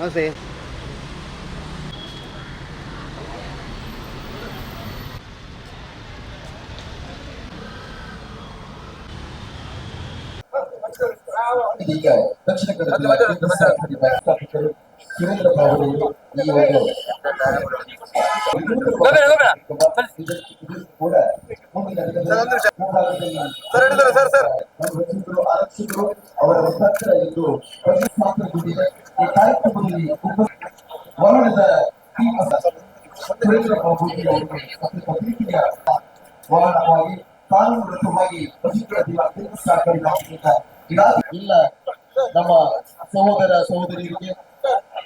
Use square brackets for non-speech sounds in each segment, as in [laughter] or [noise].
ನಮಸ್ತೆ ಇದೀಗ ದಕ್ಷಿಣ ಕನ್ನಡ ಜಿಲ್ಲಾ ಕೇಂದ್ರ ಸಹಕಾರಿ ಬ್ಯಾಂಕ್ ಸ್ಥಾಪಕರು ಸುರೇಂದ್ರ ಬಾಬು ಅವರು ಈ ಒಂದು ಇದಕ್ಕೂ ಕೂಡ ಸರ್ ಪ್ರತಿಷ್ಠಾಪನೆಗೊಂಡಿದೆ ಈ ಕಾರ್ಯಕ್ರಮದಲ್ಲಿ ಅತ್ಯಂತ ಕಾನೂನುಬದ್ಧವಾಗಿ ದಿನ ಇಲ್ಲ, ನಮ್ಮ ಸಹೋದರ ಸಹೋದರಿಯರಿಗೆ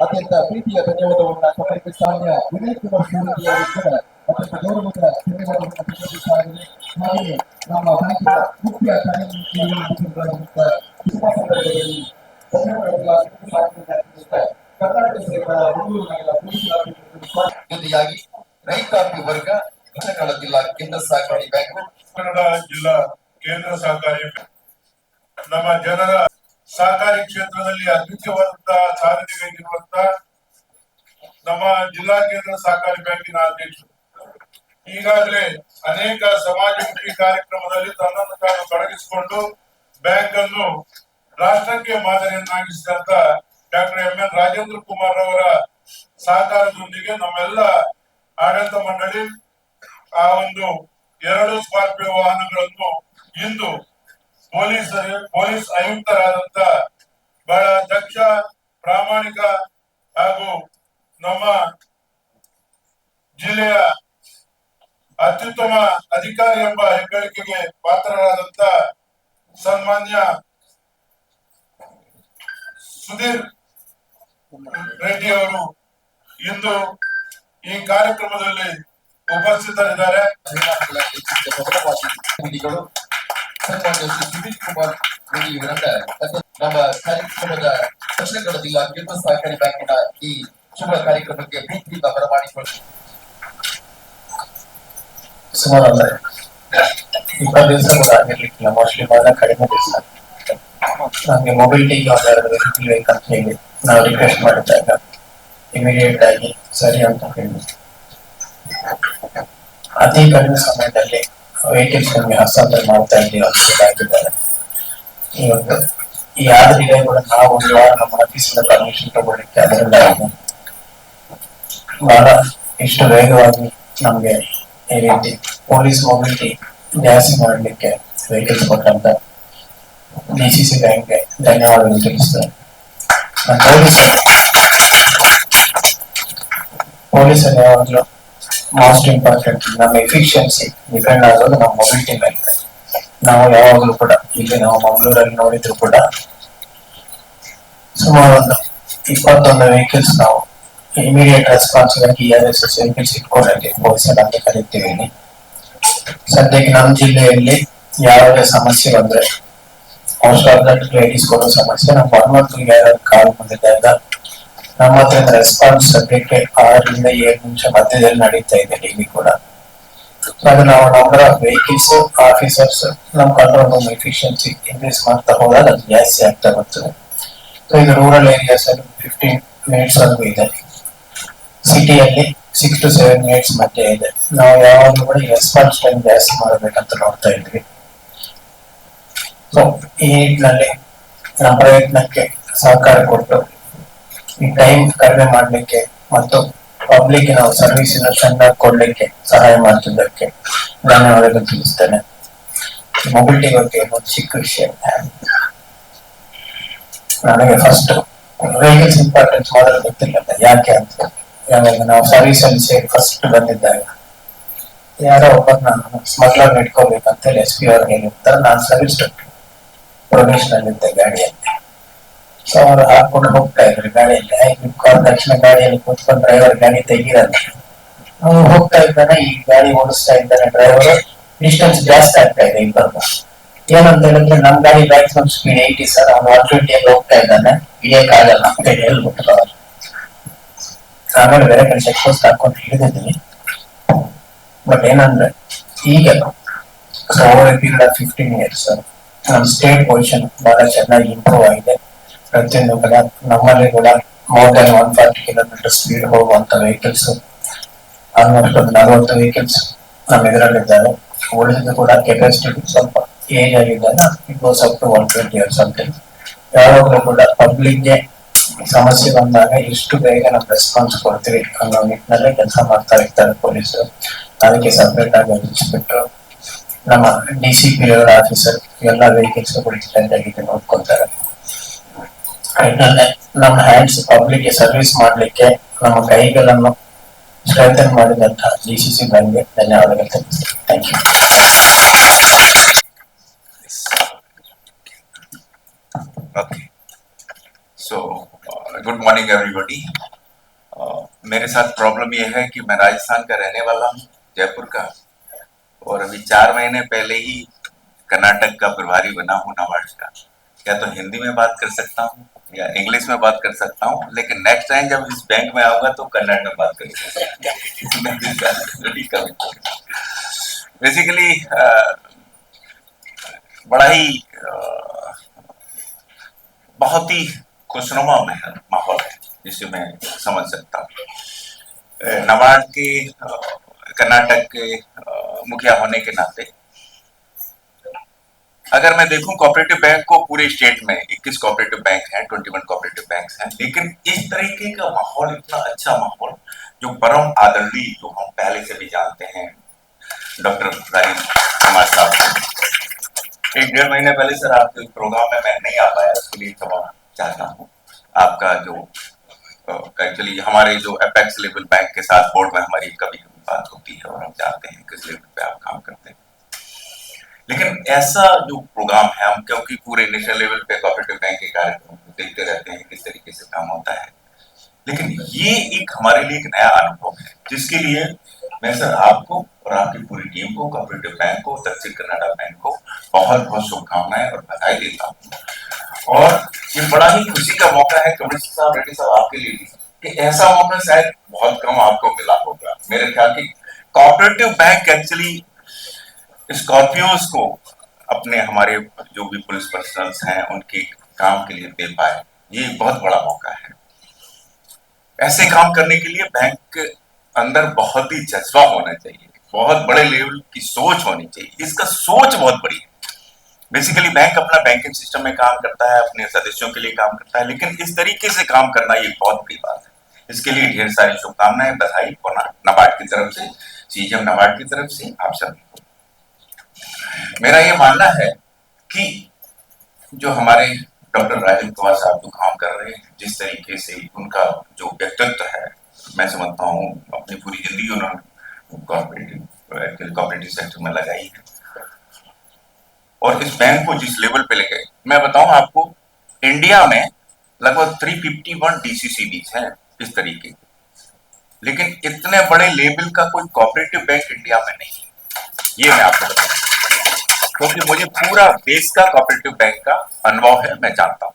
ಅತ್ಯಂತ ಪ್ರೀತಿಯ ಧನ್ಯವಾದವನ್ನು ಸಮರ್ಪಿತ ಸಾಮಾನ್ಯ ವಿನಯ್ ಕುಮಾರ್ ಅವರು ಕೂಡ ಅತ್ಯಂತ ಗೌರವದ ಧನ್ಯವಾದವನ್ನು ಸಮರ್ಪಿಸಲಾಗಿದೆ ಹಾಗೆಯೇ ನಮ್ಮ ಬ್ಯಾಂಕಿನ ಮುಖ್ಯ ಕಾರ್ಯನಿರ್ವಹಿಸಿದಂತ ತುಂಬಾ ಸಂದರ್ಭದಲ್ಲಿ ಧನ್ಯವಾದಗಳ ಸಾಧನೆಯಿಂದ ಕರ್ನಾಟಕ ಸರ್ಕಾರ ಮಂಗಳೂರು ನಗರ ಪೊಲೀಸ್ ಇಲಾಖೆ ಜೊತೆಯಾಗಿ ರೈತಾಪಿ ವರ್ಗ ಘಟಕಗಳ ಜಿಲ್ಲಾ ಕೇಂದ್ರ ಸಹಕಾರಿ ಬ್ಯಾಂಕ್ ಕನ್ನಡ ಜಿಲ್ಲಾ ಕೇಂದ್ರ ಸಹಕಾರಿ ನಮ್ಮ ಜನರ ಸಹಕಾರಿ ಕ್ಷೇತ್ರದಲ್ಲಿ ಅದ್ವಿತೀಯವಾದಂತಹ ಸಾಧನೆಗೈದಿರುವಂತಹ ನಮ್ಮ ಜಿಲ್ಲಾ ಕೇಂದ್ರ ಸಹಕಾರಿ ಬ್ಯಾಂಕಿನ ಅಧ್ಯಕ್ಷರು ಈಗಾಗಲೇ ಅನೇಕ ಸಮಾಜಮುಖಿ ಕಾರ್ಯಕ್ರಮದಲ್ಲಿ ತನ್ನನ್ನು ತಾನು ತೊಡಗಿಸಿಕೊಂಡು ಬ್ಯಾಂಕ್ ಅನ್ನು ರಾಷ್ಟ್ರಕ್ಕೆ ಮಾದರಿಯನ್ನಾಗಿಸಿದಂತ doctor M N Rajendra Kumar ಅವರ ಸಹಕಾರದೊಂದಿಗೆ ನಮ್ಮೆಲ್ಲ ಆಡಳಿತ ಮಂಡಳಿ ಆ ಒಂದು ಎರಡು ಸ್ಕಾರ್ಪಿಯೋ ವಾಹನಗಳನ್ನು ಇಂದು ಪೊಲೀಸ್ ಪೊಲೀಸ್ ಆಯುಕ್ತರಾದಂತ ಬಹಳ ದಕ್ಷ, ಪ್ರಾಮಾಣಿಕ ಹಾಗೂ ನಮ್ಮ ಜಿಲ್ಲೆಯ ಅತ್ಯುತ್ತಮ ಅಧಿಕಾರಿ ಎಂಬ ಹೆಗ್ಗಳಿಕೆಗೆ ಪಾತ್ರರಾದಂತ ಸನ್ಮಾನ್ಯ ಸುಧೀರ್ ರೆಡ್ಡಿ ಅವರು ಇಂದು ಈ ಕಾರ್ಯಕ್ರಮದಲ್ಲಿ ಉಪಸ್ಥಿತರಿದ್ದಾರೆ. ಕುಮಾರ್ ನಮ್ಮ ಕಾರ್ಯಕ್ರಮದ ಕನ್ನಡ ಜಿಲ್ಲಾ ಕೇಂದ್ರ ಸಹಕಾರಿ ಬ್ಯಾಂಕಿನ ಈ ಶುಭ ಕಾರ್ಯಕ್ರಮಕ್ಕೆ ಪ್ರೀತಿಯಿಂದ ಬರಮಾಡಿಕೊಳ್ಳಿ ಸುಮಾರು ಒಂದು ಇಪ್ಪತ್ತು ದಿವಸ ಕೂಡ ಆಗಿರ್ಲಿಕ್ಕಿಲ್ಲ. ಮೋಸ್ಟ್ಲಿ ಬಹಳ ಕಡಿಮೆ ದಿವಸ. ನಮ್ಗೆ ಮೊಬಿಲಿಟಿಗೆ ವೆಹಿಕಲ್ ಬೇಕಂತ ಹೇಳಿ ನಾವು ರಿಕ್ವೆಸ್ಟ್ ಮಾಡಿದಾಗ ಇಮಿಡಿಯೇಟ್ ಆಗಿ ಸರಿ ಅಂತ ಹೇಳಿ. ಅತಿ ಕಡಿಮೆ ಸಮಯದಲ್ಲಿ ವೆಹಿಕಲ್ಸ್ ನಮಗೆ ಹಸ್ತಾಂತರ ಮಾಡ್ತಾ ಇದ್ದೀವಿ. ಇವತ್ತು ಈ ಆದ ಡಿಲೇ ಕೂಡ ನಾವು ಒಂದು ವಾರ ನಮ್ಮ ಆಫೀಸಿಂದ ಪರ್ಮಿಷನ್ ತಗೊಳ್ಳಿಕ್ಕೆ ಅದರಿಂದ ಬಹಳ ಇಷ್ಟು ವೇಗವಾಗಿ ನಮ್ಗೆ ರೀತಿ ಪೊಲೀಸ್ ಮೊಬಿಲಿಟಿ ಜಾಸ್ತಿ ಮಾಡಲಿಕ್ಕೆ ವೆಹಿಕಲ್ಸ್ ಕೊಟ್ಟಂತ ಡಿ ಸಿ ಸಿ ಬ್ಯಾಂಕ್ಗೆ ಧನ್ಯವಾದಗಳು ತಿಳಿಸ್ತಾರೆ ಪೊಲೀಸ್ ಪೊಲೀಸರು ಯಾವಾಗಲೂ ಮೋಸ್ಟ್ ಇಂಪಾರ್ಟೆಂಟ್ ನಮ್ಮ ಎಫಿಷಿಯನ್ಸಿ ಡಿಪೆಂಡ್ ಆಗೋದು ನಮ್ಮ ಮೊಬಿಲಿಟಿ ಮೇಲೆ. ನಾವು ಯಾವಾಗಲೂ ಕೂಡ, ಇಲ್ಲಿ ನಾವು ಮಂಗಳೂರಲ್ಲಿ ನೋಡಿದ್ರು ಕೂಡ ಸುಮಾರು ಒಂದು ಇಪ್ಪತ್ತೊಂದು ವೆಹಿಕಲ್ಸ್ ನಾವು ಇಮಿಡಿಯೇಟ್ ರೆಸ್ಪಾನ್ಸ್ಗಾಗಿ ಆರ್ ಎಸ್ ಇಟ್ಕೊಂಡಲ್ಲಿ ಪೊಲೀಸರ್ ಅಂತ ಕರಿತೀವಿ ಸದ್ಯಕ್ಕೆ ನಮ್ಮ ಜಿಲ್ಲೆಯಲ್ಲಿ ಯಾವುದೇ ಸಮಸ್ಯೆ ಬಂದ್ರೆ ಮೋಸ್ಟ್ ಆಫ್ ದಟ್ ಲೇಡೀಸ್ ಕೊಡೋ ಸಮಸ್ಯೆ, ನಮ್ಮ ಹನುಮಂತು ಯಾರು ಕಾಲ್ ಬಂದಿದ್ದಾಗ ನಮ್ಮ ಹತ್ರ ರೆಸ್ಪಾನ್ಸ್ ಸದ್ಯಕ್ಕೆ ಆರರಿಂದ ಏಳು ನಿಮಿಷ ಮಧ್ಯದಲ್ಲಿ ನಡೀತಾ ಇದೆ ಇಲ್ಲಿ ಕೂಡ. ಅದು ನಾವು ನಂಬರ್ ಆಫ್ ವೆಹಿಕಲ್ಸ್ ಆಫೀಸರ್ಸ್ ನಮ್ಮ ಕಂಟ್ರೋಲ್ ರೂಮ್ ಎಫಿಷಿಯನ್ಸಿ ಇನ್ಕ್ರೀಸ್ ಮಾಡ್ತಾ ಹೋದಾಗ ಅದು ಜಾಸ್ತಿ ಆಗ್ತಾ ಬರ್ತದೆ ಸೊ ಇದು ರೂರಲ್ ಏರಿಯಾಸ್ ಅಲ್ಲಿ ಫಿಫ್ಟೀನ್ ಮಿನಿಟ್ಸ್ ವರೆಗೂ ಇದೆ. ಸಿಟಿಯಲ್ಲಿ ಸಿಕ್ಸ್ ಟು ಸೆವೆನ್ ಮಿನಿಟ್ಸ್ ಮಧ್ಯೆ ಇದೆ. ನಾವು ಯಾವಾಗ ಕೂಡ ರೆಸ್ಪಾನ್ಸ್ ಟೈಮ್ ಜಾಸ್ತಿ ಮಾಡಬೇಕಂತ ನೋಡ್ತಾ ಇದ್ವಿ. ಸೊ ಈ ನಿಟ್ಟಿನಲ್ಲಿ ನಮ್ಮ ಪ್ರಯತ್ನಕ್ಕೆ ಸಹಕಾರ ಕೊಟ್ಟು, ಈ ಟೈಮ್ ಕಡಿಮೆ ಮಾಡಲಿಕ್ಕೆ ಮತ್ತು ಪಬ್ಲಿಕ್ ನಾವು ಸರ್ವಿಸ್ ಚೆನ್ನಾಗಿ ಕೊಡ್ಲಿಕ್ಕೆ ಸಹಾಯ ಮಾಡ್ತಿದ್ದಕ್ಕೆ ಧನ್ಯವಾದಗಳು ತಿಳಿಸ್ತೇನೆ. ಮೊಬಿಲಿಟಿ ಬಗ್ಗೆ ಒಂದು ಚಿಕ್ಕ ವಿಷಯ. ನನಗೆ ಫಸ್ಟ್ ವೆಹಿಕಲ್ಸ್ ಇಂಪಾರ್ಟೆನ್ಸ್ ಮೊದಲು ಗೊತ್ತಿಲ್ಲ ಯಾಕೆ ಅಂತ. ಯಾವಾಗ ನಾವು ಸರ್ವಿಸ್ ಅಲ್ಲಿ ಸೇರಿ ಫಸ್ಟ್ ಬಂದಿದ್ದಾಗ. ಯಾರೋ ಒಬ್ಬರನ್ನ ಸ್ಮಗ್ಲರ್ ಇಟ್ಕೋಬೇಕಂತೇಳಿ ಎಸ್ ಪಿ ಅವ್ರಿಗೆ ಹೇಳಿರ್ತಾರೆ ನಾನು ಸರ್ವಿಸ್ ಪ್ರೊಫೆಷನಲ್ ಇದ್ದೆ ಗಾಡಿಯಲ್ಲಿ. ಸೊ ಅವ್ರು ಹಾಕೊಂಡು ಹೋಗ್ತಾ ಇದ್ರು ಗಾಡಿಯಲ್ಲಿ. ನಿಮ್ ಕಾರ್ ತಕ್ಷಣ ಗಾಡಿಯಲ್ಲಿ ಕೂತ್ಕೊಂಡು ಡ್ರೈವರ್ ಗಾಡಿ ತೆಗೀರಂತ ಅವ್ನು ಹೋಗ್ತಾ ಇದ್ದಾನೆ, ಈ ಗಾಡಿ ಓಡಿಸ್ತಾ ಇದ್ದಾನೆ ಡ್ರೈವರ್ ಡಿಸ್ಟೆನ್ಸ್ ಜಾಸ್ತಿ ಆಗ್ತಾ ಇದೆ ಇಬ್ಬರು ಏನಂತ ಹೇಳಿದ್ರೆ, ನಮ್ ಗಾಡಿ ಮ್ಯಾಕ್ಸಿಮಮ್ ಸ್ಪೀಡ್ ಏಯ್ಟಿ ಸರ್. ಅವ್ನು ಒನ್ ಟ್ವೆಂಟಿಯಲ್ಲಿ ಹೋಗ್ತಾ ಇದ್ದಾನೆ. ಇಳಿಯಕ್ಕಾಗಲ್ಲ ಅಂತ ಹೇಳಿ ಹೇಳ್ಬಿಟ್ರು ಅವ್ರು. ಆಮೇಲೆ ಬೇರೆ ಕಡೆ ಚೆಕ್ ಪೋಸ್ಟ್ ಹಾಕೊಂಡು ಹಿಡಿದಿದ್ದೀನಿ ಬಟ್ ಏನಂದ್ರೆ, ಈಗ over period of fifteen years ನಮ್ಮ ಸ್ಟೇಟ್ ಪೊಸಿಷನ್ ಬಹಳ ಚೆನ್ನಾಗಿ ಇಂಪ್ರೂವ್ ಆಗಿದೆ. ಪ್ರತಿಯೊಂದು ಕೂಡ ನಮ್ಮಲ್ಲಿ ಕೂಡ more than one forty kilometre speed ಹೋಗುವಂತ ವೆಹಿಕಲ್ಸ್ ಆಲ್ಮೋಸ್ಟ್ ಒಂದು ನಲವತ್ತು ವೆಹಿಕಲ್ಸ್ ನಮ್ಮ ಇದರಲ್ಲಿದ್ದಾವೆ ಉಳಿದಿದ್ದು ಕೂಡ ಕೆಪಾಸಿಟಿ ಸ್ವಲ್ಪ ಏಜ್ ಆಗಿದ್ದಾಗ it was up to one twenty years ಅಂತ ಯಾವಾಗಲೂ ಕೂಡ ಪಬ್ಲಿಕ್ಗೆ ಸಮಸ್ಯೆ ಬಂದಾಗ ಎಷ್ಟು ಬೇಗ ನಾವು ರೆಸ್ಪಾನ್ಸ್ ಕೊಡ್ತೀವಿ ಅನ್ನೋ ನಿಟ್ಟಿನಲ್ಲಿ ಕೆಲಸ ಮಾಡ್ತಾ ಇರ್ತಾರೆ ಪೊಲೀಸರು. ಅದಕ್ಕೆ ಸಪ್ರೇಟ್ ಆಗಿ ನಮ್ಮ ಡಿ ಸಿ ಪಿ ಅವರ ಆಫೀಸರ್ ಎಲ್ಲ ವೆಹಿಕಲ್ಸ್ ಗಳಿಗೆ ನೋಡ್ಕೊತಾರೆ. ನಮ್ಮ ಹ್ಯಾಂಡ್ಸ್ ಪಬ್ಲಿಕ್ ಸರ್ವಿಸ್ ಮಾಡ್ಲಿಕ್ಕೆ ನಮ್ಮ ಕೈಗಳನ್ನು ಸ್ಟ್ರೆಂಥನ್ ಮಾಡಿದಂತಹ ಡಿ ಸಿ ಸಿ ಬ್ಯಾಂಕ್ಗೆ ಧನ್ಯವಾದಗಳು thank you good morning everybody Uh, मेरे साथ प्रॉब्लम ये है कि मैं राजस्थान का रहने वाला हूँ जयपुर का। और अभी चार महीने पहले ही कर्नाटक का प्रभारी बना हूँ नाबार्ड का। या तो हिंदी में बात कर सकता हूँ या इंग्लिश में बात कर सकता हूँ लेकिन नेक्स्ट टाइम जब इस बैंक में आऊँगा तो कन्नड़ में बात करेंगे। बेसिकली [laughs] बड़ा ही uh, बहुत ही खुशनुमा जिसे मैं समझ सकता हूँ। नबार्ड के कर्नाटक के मुखिया होने के नाते, अगर मैं देखूँ कोऑपरेटिव बैंक को पूरे स्टेट में 21 कोऑपरेटिव बैंक हैं 21 कोऑपरेटिव बैंक हैं, लेकिन इस तरीके का माहौल, इतना अच्छा माहौल, जो परम आदरणीय, जो हम पहले से भी जानते हैं, डॉक्टर राजीव कुमार साहब एक डेढ़ महीने पहले, सर, आपके प्रोग्राम में मैं नहीं आ पाया, उसके लिए क्षमा चाहता हूँ। आपका जो एक्चुअली हमारे जो अपेक्स लेवल बैंक के साथ बोर्ड में हमारी कभी कभी बात होती है और हम जानते हैं किस लेवल पे आप काम करते हैं। लेकिन ऐसा जो प्रोग्राम है, हम क्योंकि पूरे नेशनल लेवल पे कोऑपरेटिव बैंक के कार्यक्रम को देखते रहते हैं, किस तरीके से काम होता है। लेकिन ये एक हमारे लिए एक नया अनुभव है, जिसके लिए मैं सर आपको और आपकी पूरी टीम को कॉपरेटिव बैंक को, दक्षिण कन्नाडा बैंक को बहुत बहुत शुभकामनाएँ और बधाई देता हूँ। और ये बड़ा ही खुशी का मौका है कमिश्नर साहब, रेड्डी साहब, आपके लिए कि ऐसा मौका शायद बहुत कम आपको मिला होगा। मेरे ख्याल की कोऑपरेटिव बैंक एक्चुअली स्कॉर्पियोज को अपने हमारे जो भी पुलिस पर्सनल्स हैं, उनके काम के लिए दे पाए। ये बहुत बड़ा मौका है। ऐसे काम करने के लिए बैंक के अंदर बहुत ही जज्बा होना चाहिए। बहुत बड़े लेवल की सोच होनी चाहिए। इसका सोच बहुत बड़ी है। बेसिकली बैंक अपना बैंकिंग सिस्टम में काम करता है, अपने सदस्यों के लिए काम करता है, लेकिन इस तरीके से काम करना ये बहुत बड़ी बात है। इसके लिए ढेर सारी शुभकामनाएँ बधाई और नबार्ड की तरफ़ से, सीजीएम नबार्ड की तरफ़ से आप सभी मेरा ये मानना है कि जो हमारे डॉक्टर राजीव कुमार साहब जो काम कर रहे हैं, जिस तरीके से उनका जो व्यक्तित्व है, मैं समझता हूँ, अपनी पूरी ज़िंदगी उन्होंने कॉपरेटिव सेक्टर में लगाई है। और इस बैंक को जिस लेवल पे लेके मैं बताऊँ आपको इंडिया में लगभग 351 डीसीसीबीज हैं इस तरीके के। लेकिन इतने बड़े लेवल का कोई कोऑपरेटिव बैंक इंडिया में नहीं ये मैं आपको बताऊँ। क्योंकि तो मुझे पूरा बेस का कोऑपरेटिव बैंक का अनुभव है, मैं जानता हूँ।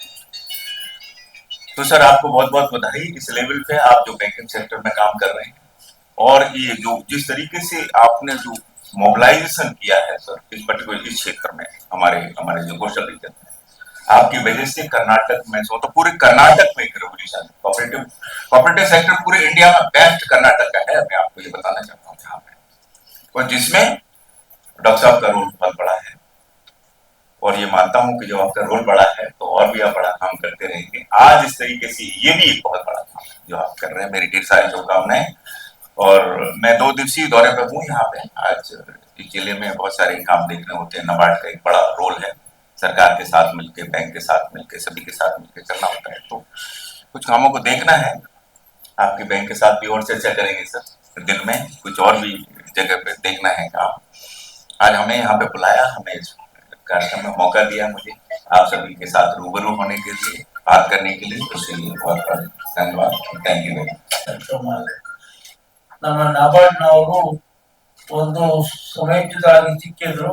तो सर, आपको बहुत बहुत बधाई। इस लेवल पे आप जो बैंकिंग सेक्टर में काम कर रहे हैं और ये जो जिस तरीके से आपने जो मोबिलाइजेशन किया है सर इस पर्टिकुलर इस क्षेत्र में, हमारे हमारे जो कोस्टल रीजन में। आपकी वजह से कर्नाटक में सो तो पूरे कर्नाटक में एक रेवोल्यूशन कोऑपरेटिव कोऑपरेटिव सेक्टर पूरे इंडिया में बेस्ट कर्नाटक का है, मैं आपको ये बताना चाहता हूँ यहाँ पे। और जिसमें डॉक्टर साहब का रोल बहुत बड़ा है। और ये मानता हूँ कि जब आपका रोल बड़ा है तो और भी आप बड़ा काम करते रहेंगे। आज इस तरीके से ये भी एक बहुत बड़ा काम जो आप कर रहे हैं। मेरी ढेर सारी शुभकामनाएँ। और मैं दो दिवसीय दौरे पर हूँ यहाँ पे। आज ज़िले में बहुत सारे काम देखने होते हैं। नबार्ड का एक बड़ा रोल है। सरकार के साथ मिलके बैंक के साथ मिलके, सभी के साथ मिलके करना होता है। तो कुछ कामों को देखना है। आपके बैंक के साथ भी और चर्चा करेंगे सर। दिन में कुछ और भी जगह पे देखना है काम। आज हमें यहाँ पे बुलाया हमें इस कार्यक्रम में मौका दिया मुझे। आप सभी के साथ रूबरू होने के लिए, बात करने के लिए उसके लिए बहुत बहुत धन्यवाद थैंक यू वेरी मच ನಮ್ಮ ನಬಾರ್ಡ್ನವರು ಒಂದು ಸಮೇತರಾಗಿ ಸಿಕ್ಕಿದ್ರು.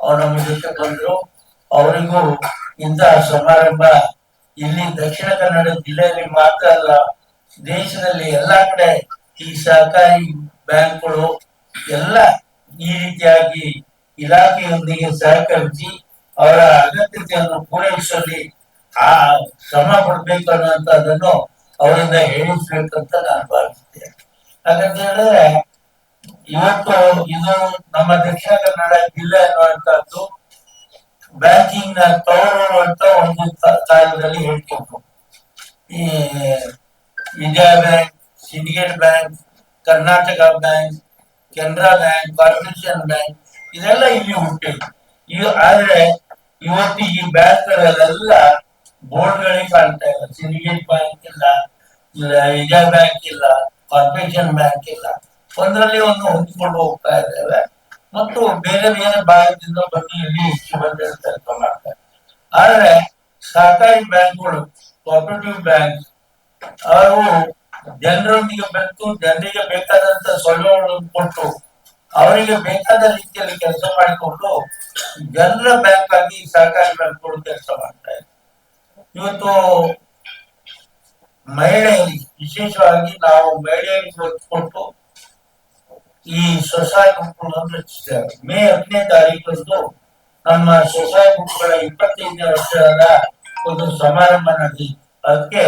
ಅವ್ರು ನಮ್ಮ ಜೊತೆ ಬಂದ್ರು. ಅವರಿಗೂ ಇಂತಹ ಸಮಾರಂಭ ಇಲ್ಲಿ ದಕ್ಷಿಣ ಕನ್ನಡ ಜಿಲ್ಲೆಯಲ್ಲಿ ಮಾತ್ರ ಅಲ್ಲ, ದೇಶದಲ್ಲಿ ಎಲ್ಲಾ ಕಡೆ ಈ ಸಹಕಾರಿ ಬ್ಯಾಂಕ್ಗಳು ಎಲ್ಲ ಈ ರೀತಿಯಾಗಿ ಇಲಾಖೆಯೊಂದಿಗೆ ಸಹಕರಿಸಿ ಅವರ ಅಗತ್ಯತೆಯನ್ನು ಪೂರೈಸುವಲ್ಲಿ ಆ ಶ್ರಮ ಪಡ್ಬೇಕು ಅನ್ನುವಂಥದ್ದನ್ನು ಅವರಿಂದ ಹೇಳಿಸ್ಬೇಕಂತ ನಾನು ಭಾವಿಸ್ತೇನೆ ಹೇಳಿದ್ರೆ ಇವತ್ತು ಇದು ನಮ್ಮ ದಕ್ಷಿಣ ಕನ್ನಡ ಜಿಲ್ಲೆ ಅನ್ನುವಂಥದ್ದು ಬ್ಯಾಂಕಿಂಗ್ನ ತವರು ಅಂತ ಒಂದು ಕಾಲದಲ್ಲಿ ಹೇಳ್ತಿದ್ರು ಈ Vijaya bank, syndicate bank, Karnataka bank, Canara bank, corporation bank, ಇದೆಲ್ಲ ಇಲ್ಲಿ ಹುಟ್ಟಿದೆ ಇದು ಆದ್ರೆ ಇವತ್ತು ಈ ಬ್ಯಾಂಕ್ಗಳೆಲ್ಲ ಬೋರ್ಡ್ಗಳೇ ಕಾಣ್ತಾ ಇಲ್ಲ. ಸಿಂಡಿಕೇಟ್ ಬ್ಯಾಂಕ್ ಇಲ್ಲ ವಿಜಯ ಬ್ಯಾಂಕ್ ಇಲ್ಲ. ಕಾರ್ಪೊರೇಷನ್ ಬ್ಯಾಂಕ್ ಇಲ್ಲ. ಒಂದರಲ್ಲಿ ಒಂದು ಹೊಂದಿಕೊಂಡು ಹೋಗ್ತಾ ಇದ್ದೇವೆ. ಮತ್ತು ಬೇರೆ ಬೇರೆ ಭಾಗದಿಂದ ಬಂದು ಇಲ್ಲಿ ಬಂದು ಕೆಲಸ ಮಾಡ್ತಾರೆ ಆದರೆ ಸಹಕಾರಿ ಬ್ಯಾಂಕ್ಗಳು ಕೋಪರೇಟಿವ್ ಬ್ಯಾಂಕ್ ಅವರು ಜನರೊಂದಿಗೆ ಬೆಳೆದು ಜನರಿಗೆ ಬೇಕಾದಂತ ಸೌಲಭ್ಯಗಳನ್ನು ಕೊಟ್ಟು ಅವರಿಗೆ ಬೇಕಾದ ರೀತಿಯಲ್ಲಿ ಕೆಲಸ ಮಾಡಿಕೊಂಡು ಜನರ ಬ್ಯಾಂಕ್ ಆಗಿ ಸಹಕಾರಿ ಬ್ಯಾಂಕ್ಗಳು ಕೆಲಸ ಮಾಡ್ತಾ ಇವತ್ತು ಮಹಿಳೆಯರಿಗೆ ವಿಶೇಷವಾಗಿ ನಾವು ಒತ್ತು ಕೊಟ್ಟು ಈ ಸ್ವಸಹಾಯ ಗುಂಪುಗಳನ್ನು ರಚಿಸಿದ್ದಾರೆ ಮೇ ಹತ್ತನೇ ತಾರೀಕಂದು ನಮ್ಮ ಸ್ವಸಹಾಯ ಗುಂಪುಗಳ ಇಪ್ಪತ್ತೈದನೇ ವರ್ಷದ ಒಂದು ಸಮಾರಂಭ ನಡೆಸಿ ಅದಕ್ಕೆ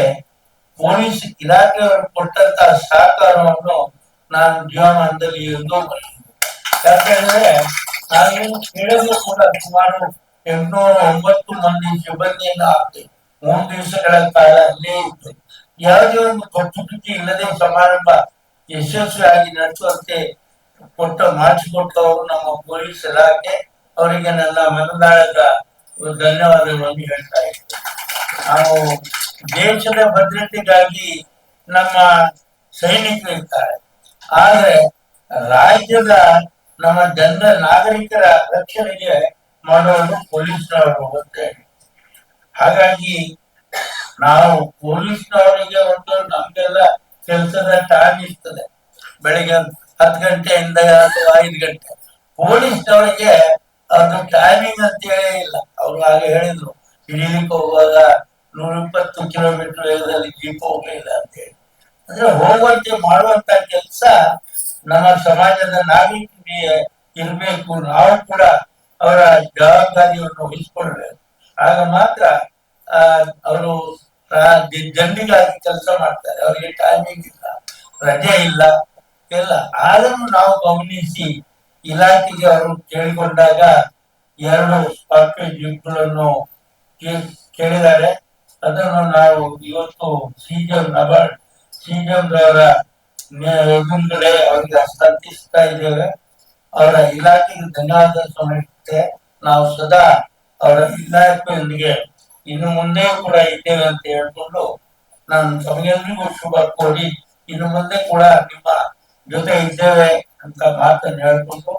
ಪೊಲೀಸ್ ಇಲಾಖೆಯವರು ಕೊಟ್ಟಂತ ಸಹಕಾರವನ್ನು ನಾನು ಜೀವಮಾನದಲ್ಲಿ ಎಂದು ಯಾಕೆಂದ್ರೆ ನಾನು ಕೇಳಲು ಕೂಡ ಸುಮಾರು ಎಂಟುನೂರ ಒಂಬತ್ತು ಮಂದಿ ಸಿಬ್ಬಂದಿಯನ್ನು ಆಗ್ತೇವೆ ಮೂರು ದಿವಸಗಳ ಕಾಲ ಅಲ್ಲೇ ಇತ್ತು. ಯಾವುದೇ ಒಂದು ಕಿಚ್ಚು ಇಲ್ಲದೆ ಸಮಾರಂಭ ಯಶಸ್ವಿಯಾಗಿ ನಡೆಸುವಂತೆ ಕೊಟ್ಟ ಮಾಡಿಸಿಕೊಟ್ಟವರು ನಮ್ಮ ಪೊಲೀಸ್ ಇಲಾಖೆ, ಅವರಿಗೆ ನನ್ನ ಮನದಾಳದ ಧನ್ಯವಾದಗಳನ್ನು ಹೇಳ್ತಾ ಇದ್ದೆ ನಾವು ದೇಶದ ಭದ್ರತೆಗಾಗಿ ನಮ್ಮ ಸೈನಿಕರು ಇರ್ತಾರೆ. ಆದ್ರೆ ರಾಜ್ಯದ ನಮ್ಮ ಜನರ ನಾಗರಿಕರ ರಕ್ಷಣೆಗೆ ಮಾಡುವುದು ಪೊಲೀಸ್ನವರು ಹೋಗುತ್ತೆ ಹಾಗಾಗಿ ನಾವು ಪೊಲೀಸ್ನವರಿಗೆ ಒಂದು ನಮ್ಗೆಲ್ಲ ಕೆಲಸದ ಟೈಮ್ ಇರ್ತದೆ. ಬೆಳಿಗ್ಗೆ ಹತ್ತು ಗಂಟೆಯಿಂದ ಅಥವಾ ಐದು ಗಂಟೆ. ಪೊಲೀಸ್ನವರಿಗೆ ಅದು ಟೈಮಿಂಗ್ ಅಂತ ಹೇಳೇ ಇಲ್ಲ. ಅವ್ರು ಹಾಗೆ ಹೇಳಿದ್ರು. ಹಿಡಿಲಿಕ್ಕೆ ಹೋಗುವಾಗ ನೂರ ಇಪ್ಪತ್ತು ಕಿಲೋಮೀಟರ್ ವೇಗದಲ್ಲಿ ಜೀಪ್ ಹೋಗ್ಲಿಲ್ಲ ಅಂತ ಹೇಳಿ. ಅಂದ್ರೆ ಹೋಗುವಂತೆ ಮಾಡುವಂತ ಕೆಲಸ ನಮ್ಮ ಸಮಾಜದ ನಾಗರಿಕರಿಗೆ ಇರಬೇಕು. ನಾವು ಕೂಡ ಅವರ ಜವಾಬ್ದಾರಿಯನ್ನು ವಹಿಸ್ಕೊಳ್ಬೇಕು. ಆಗ ಮಾತ್ರ ಅವರು ಜನರಿಗಾಗಿ ಕೆಲಸ ಮಾಡ್ತಾರೆ. ಅವರಿಗೆ ಟೈಮಿಂಗ್ ಇಲ್ಲ, ರಜೆ ಇಲ್ಲ, ಎಲ್ಲ. ಅದನ್ನು ನಾವು ಗಮನಿಸಿ ಇಲಾಖೆಗೆ ಅವರು ಕೇಳಿಕೊಂಡಾಗ ಎರಡು ಸ್ಪಾರ್ಕ್ವೇಜ್ ಜೀಪ್ಗಳನ್ನು ಕೇಳಿದ್ದಾರೆ. ಅದನ್ನು ನಾವು ಇವತ್ತು ಸಿಎಂ ನಬಾರ್ಡ್ ಸಿಎಂ ಅವರ ಮುಂದೆ ಅವರಿಗೆ ಹಸ್ತಾಂತರಿಸ್ತಾ ಇದ್ದೇವೆ. ಅವರ ಇಲಾಖೆಗೆ ಧನ್ಯವಾದ ಸಲ್ಲಿಸುತ್ತೆ ನಾವು ಸದಾ ಅವರ ಇಲಾಖೆಯೊಂದಿಗೆ ಇನ್ನು ಮುಂದೆ ಕೂಡ ಇದ್ದೇವೆ ಅಂತ ಹೇಳ್ಕೊಂಡು ನಾನು ತಮಗೆಲ್ಲರಿಗೂ ಶುಭ ಕೋರಿ ಇನ್ನು ಮುಂದೆ ಕೂಡ ನಿಮ್ಮ ಜೊತೆ ಇದ್ದೇವೆ ಅಂತ ಮಾತನ್ನು ಹೇಳ್ಕೊಂಡು